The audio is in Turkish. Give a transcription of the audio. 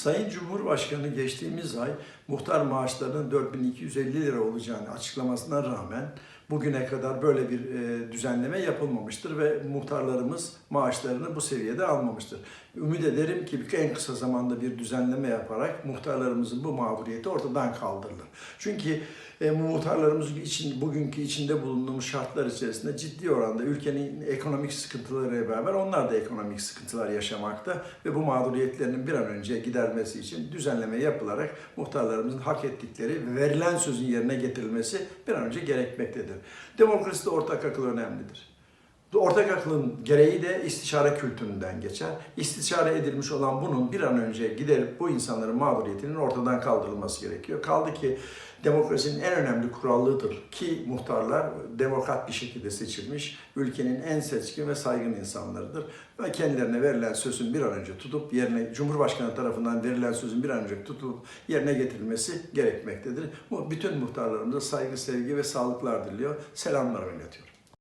Sayın Cumhurbaşkanı geçtiğimiz ay muhtar maaşlarının 4250 lira olacağını açıklamasına rağmen bugüne kadar böyle bir e, düzenleme yapılmamıştır ve muhtarlarımız maaşlarını bu seviyede almamıştır. Ümit ederim ki en kısa zamanda bir düzenleme yaparak muhtarlarımızın bu mağduriyeti ortadan kaldırılır. Çünkü e, muhtarlarımız için bugünkü içinde bulunduğumuz şartlar içerisinde ciddi oranda ülkenin ekonomik sıkıntılarıyla beraber onlar da ekonomik sıkıntılar yaşamakta ve bu mağduriyetlerinin bir an önce gidermesi için düzenleme yapılarak muhtarlarımızın hak ettikleri ve verilen sözün yerine getirilmesi bir an önce gerekmektedir. Demokraside ortak akıl önemlidir. Ortak aklın gereği de istişare kültüründen geçer. İstişare edilmiş olan bunun bir an önce giderip bu insanların mağduriyetinin ortadan kaldırılması gerekiyor. Kaldı ki demokrasinin en önemli kurallıdır ki muhtarlar demokrat bir şekilde seçilmiş, ülkenin en seçkin ve saygın insanlarıdır. Ve kendilerine verilen sözün bir an önce tutup yerine, Cumhurbaşkanı tarafından verilen sözün bir an önce tutup yerine getirilmesi gerekmektedir. Bu bütün muhtarlarımıza saygı, sevgi ve sağlıklar diliyor. Selamlarımı iletiyorum.